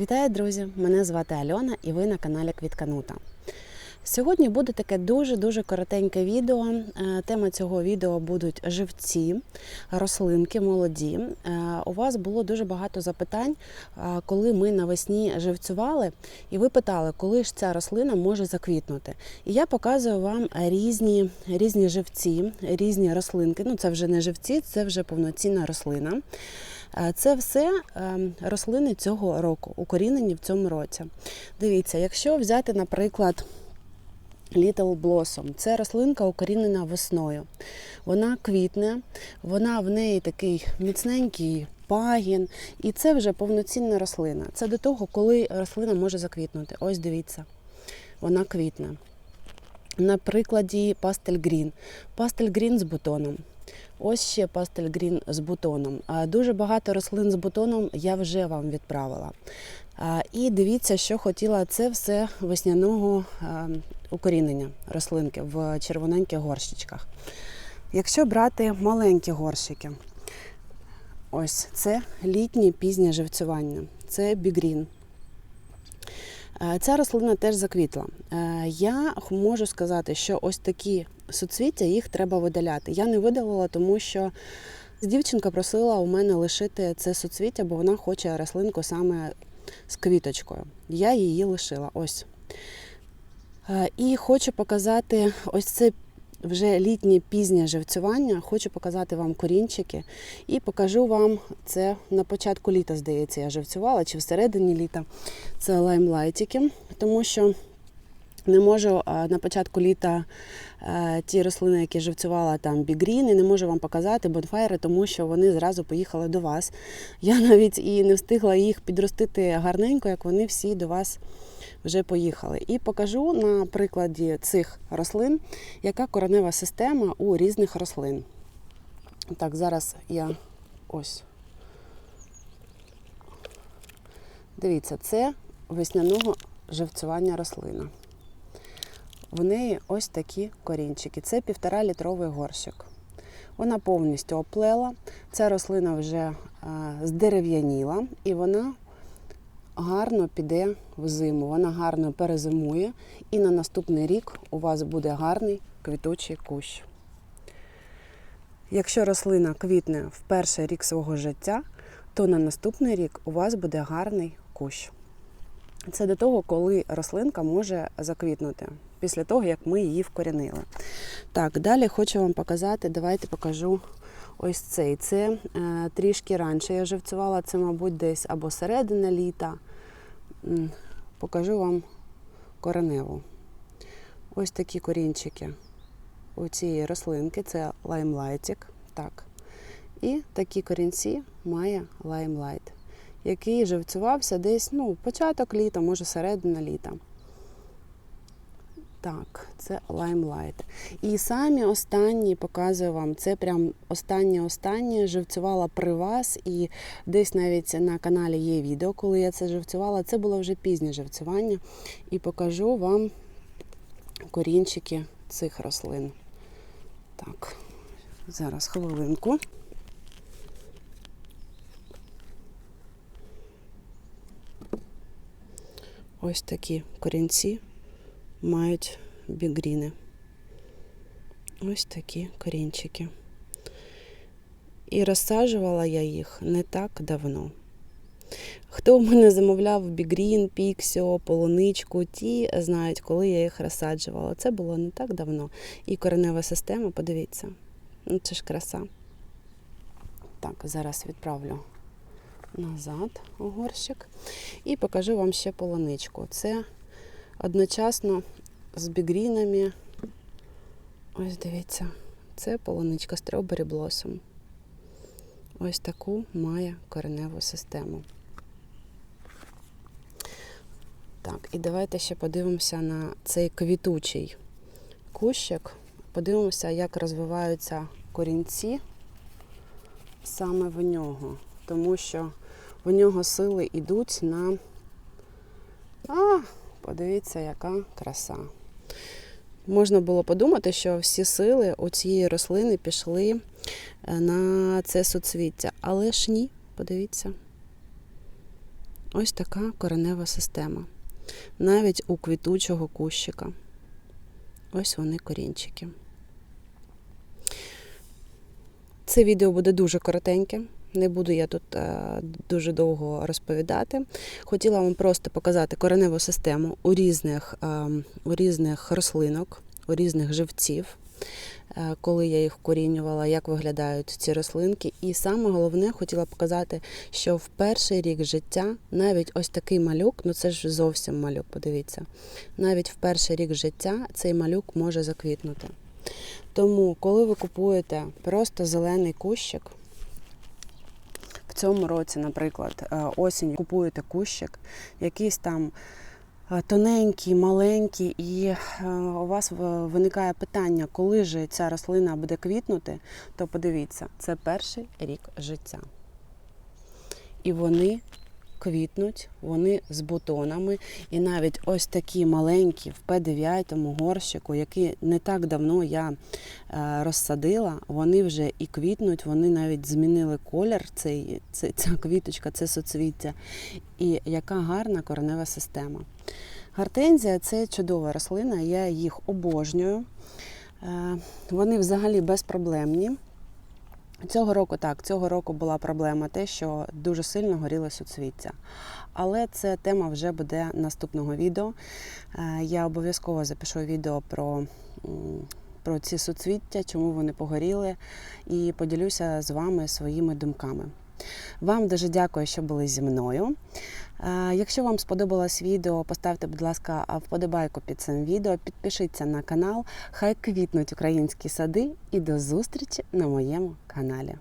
Вітаю, друзі! Мене звати Альона і ви на каналі Квітканута. Сьогодні буде таке дуже-дуже коротеньке відео. Е, Тема цього відео будуть живці, рослинки молоді. Е, У вас було дуже багато запитань, е, коли ми навесні живцювали, і ви питали, коли ж ця рослина може заквітнути. І я показую вам різні, різні живці, різні рослинки. Ну, це вже не живці, це вже повноцінна рослина. Це все рослини цього року, укорінені в цьому році. Дивіться, якщо взяти, наприклад, Little Blossom, це рослинка укорінена весною. Вона квітне, вона в неї такий міцненький пагін, і це вже повноцінна рослина. Це до того, коли рослина може заквітнути. Ось дивіться, вона квітне. На прикладі пастель грін. Пастель грін з бутоном. Ось ще пастель грін з бутоном. Дуже багато рослин з бутоном я вже вам відправила. І дивіться, що хотіла це все весняного укорінення рослинки в червоненьких горщичках. Якщо брати маленькі горщики, ось це літнє пізнє живцювання, це бігрін. Е, Ця рослина теж заквітла. Е, Я можу сказати, що ось такі суцвіття їх треба видаляти. Я не видалила, тому що дівчинка просила у мене лишити це суцвіття, бо вона хоче рослинку саме з квіточкою. Я її лишила. Ось. Е, І хочу показати ось це вже літнє пізнє живцювання. Хочу показати вам корінчики і покажу вам це на початку літа, здається, я живцювала, чи всередині літа. Це лаймлайтики, тому що не можу на початку літа е, ті рослини, які живцювала там бігріни, не можу вам показати бонфайри, тому що вони зразу поїхали до вас. Я навіть і не встигла їх підростити гарненько, як вони всі до вас вже поїхали. І покажу на прикладі цих рослин, яка коренева система у різних рослин. Так, зараз я ось. Дивіться, це весняного живцювання рослина. В неї ось такі корінчики. Це півтора літровий горщик. Вона повністю оплела. Ця рослина вже а, здерев'яніла і вона гарно піде в зиму. Вона гарно перезимує, і на наступний рік у вас буде гарний квітучий кущ. Якщо рослина квітне в перший рік свого життя, то на наступний рік у вас буде гарний кущ. Це до того, коли рослинка може заквітнути, після того, як ми її вкорінили. Так, далі хочу вам показати, давайте покажу ось цей. Це е, трішки раніше я живцювала, це, мабуть, десь або середина літа. Покажу вам кореневу. Ось такі корінчики у цієї рослинки, це лаймлайтик. Так. І такі корінці має лаймлайт, який живцювався десь ну, початок літа, може середина літа. Так, це лаймлайт. І самі останні показую вам, це прям останнє-останнє живцювала при вас, і десь навіть на каналі є відео, коли я це живцювала. Це було вже пізнє живцювання. І покажу вам корінчики цих рослин. Так, зараз хвилинку. Ось такі корінці мають бігріни. Ось такі корінчики. І розсаджувала я їх не так давно. Хто в мене замовляв бігрін, піксіо, полуничку, ті знають, коли я їх розсаджувала. Це було не так давно. І коренева система, подивіться, ну це ж краса. Так, зараз відправлю назад у горщик і покажу вам ще полуничку. Це одночасно з бігрінами. Ось дивіться, це полуничка Strawberry Blossom. Ось таку має кореневу систему. Так, і давайте ще подивимося на цей квітучий кущик. Подивимося, як розвиваються корінці саме в нього. Тому що в нього сили йдуть на. А, подивіться, яка краса. Можна було подумати, що всі сили у цієї рослини пішли е, на це суцвіття. Але ж ні, подивіться. ось така коренева система. Навіть у квітучого кущика. Ось вони корінчики. Це відео буде дуже коротеньке. Не буду я тут е, дуже довго розповідати. Хотіла вам просто показати кореневу систему у різних, е, у різних рослинок, у різних живців, е, коли я їх вкорінювала, як виглядають ці рослинки. І саме головне хотіла показати, що в перший рік життя навіть ось такий малюк, ну це ж зовсім малюк, подивіться, навіть в перший рік життя цей малюк може заквітнути. Тому, коли ви купуєте просто зелений кущик, цьому році, наприклад, е, осінь купуєте кущик, якийсь там е, тоненький, маленький, і е, у вас виникає питання, коли ж ця рослина буде квітнути, то подивіться, це перший рік життя. І вони квітнуть, вони з бутонами. І навіть ось такі маленькі в П9 горщику, які не так давно я е, розсадила, вони вже і квітнуть, вони навіть змінили колір. Цей, цей, ця квіточка, це соцвіття. І яка гарна коренева система. Гортензія це чудова рослина, я їх обожнюю. Е, Вони взагалі безпроблемні. Цього року так, цього року була проблема те, що дуже сильно горіло суцвіття. Але це тема вже буде наступного відео. Е, Я обов'язково запишу відео про, про ці суцвіття, чому вони погоріли, і поділюся з вами своїми думками. Вам дуже дякую, що були зі мною. Е, Якщо вам сподобалось відео, поставте, будь ласка, вподобайку під цим відео, підпишіться на канал. Хай квітнуть українські сади і до зустрічі на моєму каналі.